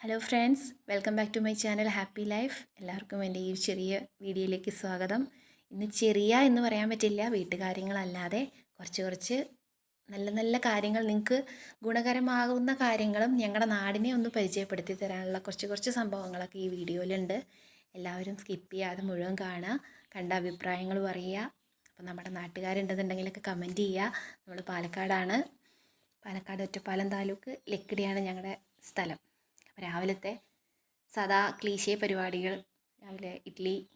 Hello friends welcome back to my channel happy life എല്ലാവർക്കും എന്റെ ഈ ചെറിയ വീഡിയോയിലേക്ക് സ്വാഗതം. ഇന്ന് ചെറിയ എന്ന് പറയാൻ പറ്റില്ല വീട്ടുകാര്യങ്ങളല്ലാതെ കുറച്ച് കുറച്ച് നല്ല നല്ല കാര്യങ്ങൾ നിങ്ങൾക്ക് ഗുണകരമാകുന്ന കാര്യങ്ങളും ഞങ്ങളുടെ നാടിനെ ഒന്ന് പരിചയപ്പെടുത്തി തരാനുള്ള കുറച്ച് കുറച്ച് സംഭവങ്ങളൊക്കെ ഈ വീഡിയോയിലുണ്ട്. എല്ലാവരും സ്കിപ്പ് ചെയ്യാതെ മുഴുവൻ കാണുക കണ്ട അഭിപ്രായങ്ങൾ പറയുക. അപ്പോൾ നമ്മുടെ നാട്ടുകാരുണ്ടെന്നുണ്ടെങ്കിലൊക്കെ കമന്റ് ചെയ്യുക. നമ്മൾ പാലക്കാടാണ്. പാലക്കാട് ഒറ്റപ്പാലം താലൂക്ക് ലക്കിടിയാണ് ഞങ്ങളുടെ സ്ഥലം. രാവിലത്തെ സാധാ ക്ലീശേ പരിപാടികൾ. രാവിലെ ഇഡ്ഡലി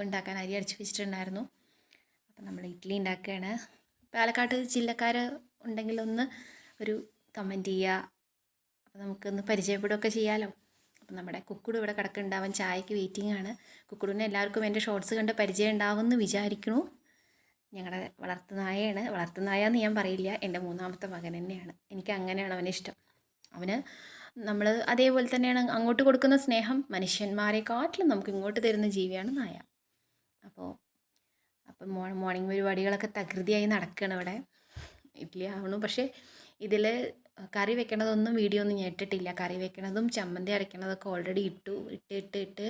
ഉണ്ടാക്കാൻ അരി അടിച്ച് വെച്ചിട്ടുണ്ടായിരുന്നു. അപ്പം നമ്മൾ ഇഡ്ഡലി ഉണ്ടാക്കുകയാണ്. പാലക്കാട് ജില്ലക്കാർ ഉണ്ടെങ്കിൽ ഒന്ന് ഒരു കമന്റ് ചെയ്യുക. അപ്പം നമുക്കൊന്ന് പരിചയപ്പെടുകയൊക്കെ ചെയ്യാമല്ലോ അപ്പം നമ്മുടെ കുക്കുടു ഇവിടെ കിടക്കുന്നുണ്ട് അവൻ ചായക്ക് വെയിറ്റിംഗ് ആണ്. കുക്കുടുവിനെ എല്ലാവർക്കും എന്റെ ഷോർട്സ് കണ്ട് പരിചയം ഉണ്ടാവുമെന്ന് വിചാരിക്കുന്നു. ഞങ്ങളുടെ വളർത്തുനായയാണ് വളർത്തുനായെന്ന് ഞാൻ പറയില്ല. എന്റെ മൂന്നാമത്തെ മകൻ തന്നെയാണ്. എനിക്ക് അങ്ങനെയാണ് അവനെ ഇഷ്ടം. അവന് നമ്മൾ അതേപോലെ തന്നെയാണ് അങ്ങോട്ട് കൊടുക്കുന്ന സ്നേഹം മനുഷ്യന്മാരെക്കാട്ടിലും നമുക്ക് ഇങ്ങോട്ട് തരുന്ന ജീവിയാണ് നായ. അപ്പോൾ അപ്പം മോർണിംഗ് പരിപാടികളൊക്കെ തകൃതിയായി നടക്കുകയാണ് ഇവിടെ. ഇഡ്ഡലി ആവണു. പക്ഷേ ഇതിൽ കറി വെക്കണതൊന്നും വീഡിയോ ഒന്നും ഞാൻ ഇട്ടിട്ടില്ല. കറി വെക്കണതും ചമ്മന്തി അരയ്ക്കണതൊക്കെ ഓൾറെഡി ഇട്ടു ഇട്ട് ഇട്ട് ഇട്ട്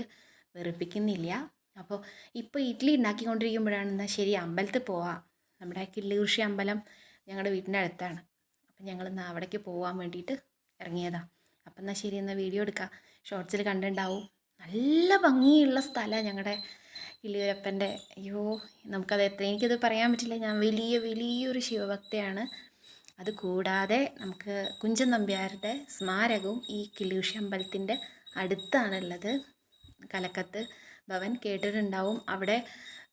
വെറുപ്പിക്കുന്നില്ല. അപ്പോൾ ഇപ്പോൾ ഇഡ്ഡലി ഉണ്ടാക്കിക്കൊണ്ടിരിക്കുമ്പോഴാണ് എന്നാൽ ശരി അമ്പലത്തിൽ പോവാം. നമ്മുടെ കിള്ളികുറിശി അമ്പലം ഞങ്ങളുടെ വീടിന്റെ അടുത്താണ്. അപ്പം ഞങ്ങൾ ഇന്ന് അവിടേക്ക് പോകാൻ വേണ്ടിയിട്ട് ഇറങ്ങിയതാണ് അപ്പം എന്നാൽ ശരി എന്നാൽ വീഡിയോ എടുക്കാം. ഷോർട്സിൽ കണ്ടിട്ടുണ്ടാവും നല്ല ഭംഗിയുള്ള സ്ഥലമാണ് ഞങ്ങളുടെ കിള്ളിയൂരപ്പന്റെ അയ്യോ നമുക്കത് എത്ര എനിക്കത് പറയാൻ പറ്റില്ല. ഞാൻ വലിയ വലിയൊരു ശിവഭക്തയാണ്. അത് കൂടാതെ നമുക്ക് കുഞ്ചൻ നമ്പ്യാരുടെ സ്മാരകവും ഈ കിളിയൂഷി അമ്പലത്തിന്റെ അടുത്താണുള്ളത്. കലക്കത്ത് ഭവൻ കേട്ടിട്ടുണ്ടാവും. അവിടെ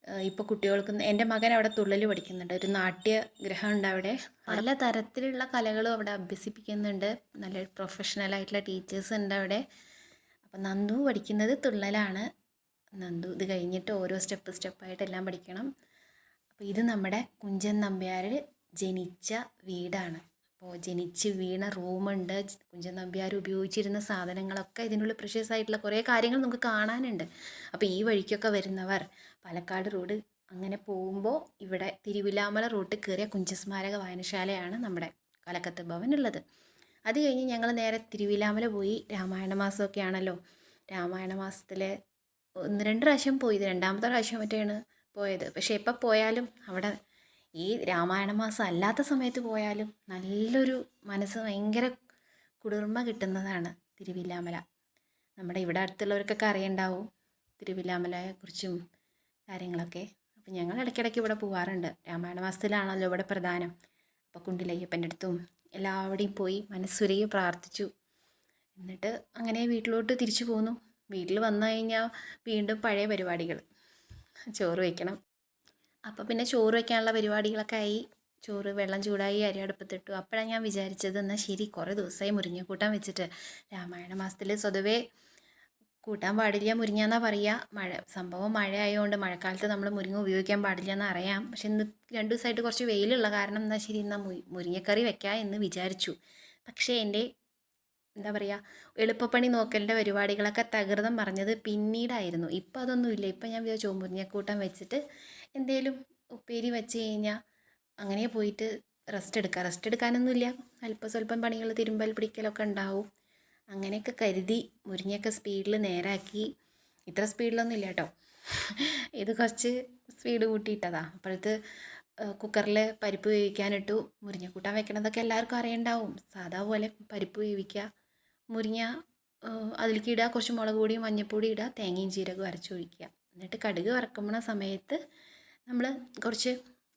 ഇപ്പോൾ കുട്ടികൾക്ക് എന്റെ മകൻ അവിടെ തുള്ളൽ പഠിക്കുന്നുണ്ട്. ഒരു നാട്യ ഉണ്ട് അവിടെ. പല തരത്തിലുള്ള കലകളും അവിടെ അഭ്യസിപ്പിക്കുന്നുണ്ട്. നല്ല പ്രൊഫഷണൽ ആയിട്ടുള്ള ടീച്ചേഴ്സ് ഉണ്ട് അവിടെ. അപ്പം നന്ദു പഠിക്കുന്നത് തുള്ളലാണ്. നന്ദു ഇത് കഴിഞ്ഞിട്ട് ഓരോ സ്റ്റെപ്പ് സ്റ്റെപ്പായിട്ട് എല്ലാം പഠിക്കണം. അപ്പോൾ ഇത് നമ്മുടെ കുഞ്ചൻ നമ്പ്യാരിൽ ജനിച്ച വീടാണ്. അപ്പോൾ ജനിച്ച് വീണ റൂമുണ്ട്. കുഞ്ചൻ നമ്പ്യാർ ഉപയോഗിച്ചിരുന്ന സാധനങ്ങളൊക്കെ ഇതിനുള്ളിൽ പ്രഷ്യസ് ആയിട്ടുള്ള കുറേ കാര്യങ്ങൾ നമുക്ക് കാണാനുണ്ട്. അപ്പോൾ ഈ വഴിക്കൊക്കെ വരുന്നവർ പാലക്കാട് റോഡ് അങ്ങനെ പോകുമ്പോൾ ഇവിടെ തിരുവിലാമല റൂട്ട് കയറിയ കുഞ്ചസ്മാരക വായനശാലയാണ് നമ്മുടെ കലക്കത്ത് ഭവൻ ഉള്ളത്. അത് കഴിഞ്ഞ് ഞങ്ങൾ നേരെ തിരുവിലാമല പോയി രാമായണ മാസമൊക്കെ ആണല്ലോ രാമായണ മാസത്തിലെ ഒന്ന് രണ്ട് പ്രാവശ്യം പോയി. രണ്ടാമത്തെ പ്രാവശ്യം മറ്റേയാണ് പോയത്. പക്ഷേ എപ്പോൾ പോയാലും അവിടെ ഈ രാമായണ മാസം അല്ലാത്ത സമയത്ത് പോയാലും നല്ലൊരു മനസ്സ് ഭയങ്കര കുളിർമ കിട്ടുന്നതാണ് തിരുവില്ലാമല. നമ്മുടെ ഇവിടെ അടുത്തുള്ളവർക്കൊക്കെ അറിയണ്ടാവും തിരുവില്ലാമലയെക്കുറിച്ചും കാര്യങ്ങളൊക്കെ. അപ്പം ഞങ്ങൾ ഇടയ്ക്കിടയ്ക്ക് ഇവിടെ പോവാറുണ്ട്. രാമായണ മാസത്തിലാണല്ലോ ഇവിടെ പ്രധാനം. അപ്പോൾ കുണ്ടിലയ്യപ്പന്റെ അടുത്തും എല്ലാവിടെയും പോയി മനസ്സുരുകി പ്രാർത്ഥിച്ചു. എന്നിട്ട് അങ്ങനെ വീട്ടിലോട്ട് തിരിച്ചു പോന്നു. വീട്ടിൽ വന്നു കഴിഞ്ഞാൽ വീണ്ടും പഴയ പരിപാടികൾ. ചോറ് വയ്ക്കണം അപ്പോൾ പിന്നെ ചോറ് വയ്ക്കാനുള്ള പരിപാടികളൊക്കെ ആയി. ചോറ് വെള്ളം ചൂടായി അരി അടുപ്പത്തിട്ടു. അപ്പോഴാണ് ഞാൻ വിചാരിച്ചത് എന്നാൽ ശരി കുറേ ദിവസമായി മുരിങ്ങക്കൂട്ടാൻ വെച്ചിട്ട്. രാമായണ മാസത്തിൽ സ്വതവേ കൂട്ടാൻ പാടില്ല മുരിങ്ങ എന്നാ പറയുക മഴ സംഭവം മഴ ആയതുകൊണ്ട് മഴക്കാലത്ത് നമ്മൾ മുരിങ്ങ ഉപയോഗിക്കാൻ പാടില്ല എന്ന് അറിയാം. പക്ഷെ ഇന്ന് രണ്ട് ദിവസമായിട്ട് കുറച്ച് വെയിലുള്ള കാരണം എന്നാൽ ശരി എന്നാൽ മുരിങ്ങക്കറി വെക്കാം എന്ന് വിചാരിച്ചു. പക്ഷേ എന്റെ എന്താ പറയുക എളുപ്പപ്പണി നോക്കലിന്റെ പരിപാടികളൊക്കെ തകൃതം പറഞ്ഞത് പിന്നീടായിരുന്നു. ഇപ്പം അതൊന്നുമില്ല ഇപ്പം ഞാൻ വിചാരിച്ചു "ഓ, മുരിങ്ങക്കൂട്ടം വെച്ചിട്ട് എന്തേലും ഉപ്പേരി വെച്ച് കഴിഞ്ഞാൽ അങ്ങനെ പോയിട്ട് റെസ്റ്റ് എടുക്കുക റെസ്റ്റ് എടുക്കാനൊന്നുമില്ല അല്പം സ്വല്പം പണികൾ തിരുമ്പൽ പിടിക്കലൊക്കെ ഉണ്ടാവും. അങ്ങനെയൊക്കെ കരുതി മുരിങ്ങയൊക്കെ സ്പീഡിൽ നേരാക്കി. ഇത്ര സ്പീഡിലൊന്നും ഇല്ല കേട്ടോ ഇത് കുറച്ച് സ്പീഡ് കൂട്ടിയിട്ടതാണ് അപ്പോഴത്ത് കുക്കറിൽ പരിപ്പ് വേവിക്കാനിട്ടു. മുരിങ്ങക്കൂട്ടാൻ വെക്കണതൊക്കെ എല്ലാവർക്കും അറിയണ്ടാവും. സാധാ പോലെ പരിപ്പ് വേവിക്കുക മുരിങ്ങ അതിലേക്ക് ഇടുക കുറച്ച് മുളക് പൊടിയും മഞ്ഞൾപ്പൊടി ഇടുക തേങ്ങയും ജീരകവും അരച്ചൊഴിക്കുക. എന്നിട്ട് കടുക് വറക്കുമ്പോൾ സമയത്ത് നമ്മൾ കുറച്ച്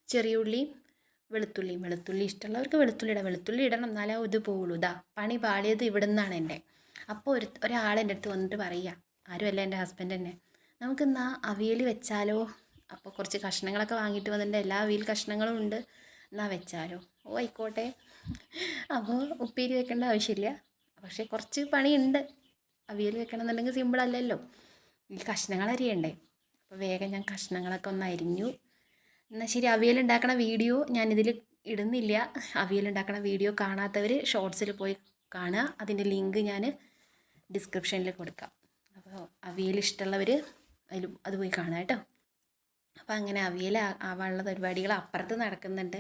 ചെറിയ ഉള്ളിയും വെളുത്തുള്ളിയും വെളുത്തുള്ളി ഇഷ്ടമുള്ളവർക്ക് വെളുത്തുള്ളി ഇടാം. വെളുത്തുള്ളി ഇടണം എന്നാലേ ഇത് പോവുള്ളൂ. ഇതാ പണി പാളിയത് ഇവിടെ നിന്നാണ് എന്റെ. അപ്പോൾ ഒരു ഒരാൾ എന്റെ അടുത്ത് വന്നിട്ട് പറയുക ആരുമല്ല എന്റെ ഹസ്ബൻഡ് തന്നെ നമുക്ക് എന്നാൽ അവിയൽ വെച്ചാലോ? അപ്പോൾ കുറച്ച് കഷ്ണങ്ങളൊക്കെ വാങ്ങിയിട്ട് വന്നിട്ടുണ്ട് എല്ലാ അവിയൽ കഷ്ണങ്ങളും ഉണ്ട്. എന്നാ വെച്ചാലോ? ഓ ആയിക്കോട്ടെ. അപ്പോൾ ഉപ്പേരി വെക്കേണ്ട ആവശ്യമില്ല. പക്ഷേ കുറച്ച് പണിയുണ്ട്. അവിയൽ വെക്കണം എന്നുണ്ടെങ്കിൽ സിമ്പിൾ അല്ലല്ലോ. ഈ കഷ്ണങ്ങൾ അരിയണ്ടേ? അപ്പോൾ വേഗം ഞാൻ കഷ്ണങ്ങളൊക്കെ ഒന്ന് അരിഞ്ഞു. എന്നാൽ ശരി അവിയൽ ഉണ്ടാക്കണ വീഡിയോ ഞാനിതിൽ ഇടുന്നില്ല. അവിയൽ ഉണ്ടാക്കണ വീഡിയോ കാണാത്തവർ ഷോർട്സിൽ പോയി കാണുക. അതിന്റെ ലിങ്ക് ഞാൻ ഡിസ്ക്രിപ്ഷനിൽ കൊടുക്കാം. അപ്പോൾ അവിയൽ ഇഷ്ടമുള്ളവർ അതിൽ അത് പോയി കാണുക കേട്ടോ. അപ്പോൾ അങ്ങനെ അവിയൽ ആവാനുള്ള പരിപാടികൾ അപ്പുറത്ത് നടക്കുന്നുണ്ട്.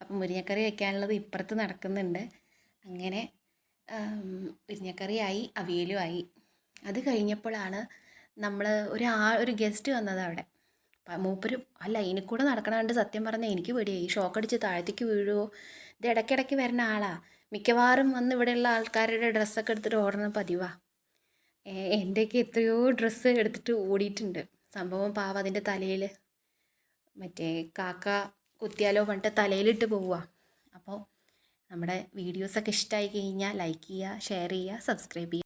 അപ്പം മുരിങ്ങക്കറി വെക്കാനുള്ളത് ഇപ്പുറത്ത് നടക്കുന്നുണ്ട്. അങ്ങനെ മുരിങ്ങക്കറിയായി അവിയലുമായി. അത് കഴിഞ്ഞപ്പോഴാണ് നമ്മൾ ഒരു ഒരു ഗസ്റ്റ് വന്നത് അവിടെ മൂപ്പര് ആ ലൈനിൽ കൂടെ നടക്കണ സത്യം പറഞ്ഞാൽ എനിക്ക് പേടിയായി. ഷോക്ക് അടിച്ച് താഴത്തേക്ക് വീഴുമോ ഇത് ഇടയ്ക്കിടയ്ക്ക് വരുന്ന ആളാ. മിക്കവാറും വന്ന് ഇവിടെയുള്ള ആൾക്കാരുടെ ഡ്രസ്സൊക്കെ എടുത്തിട്ട് ഓടണ പതിവാ. എന്റെയൊക്കെ എത്രയോ ഡ്രസ്സ് എടുത്തിട്ട് ഓടിയിട്ടുണ്ട്. സംഭവം പാവ അതിന്റെ തലയിൽ മറ്റേ കാക്ക കുത്തിയാലോ പണ്ട് തലയിലിട്ട് പോവുക അപ്പോൾ നമ്മുടെ വീഡിയോസൊക്കെ ഇഷ്ടമായി കഴിഞ്ഞാൽ ലൈക്ക് ചെയ്യുക ഷെയർ ചെയ്യുക സബ്സ്ക്രൈബ് ചെയ്യുക.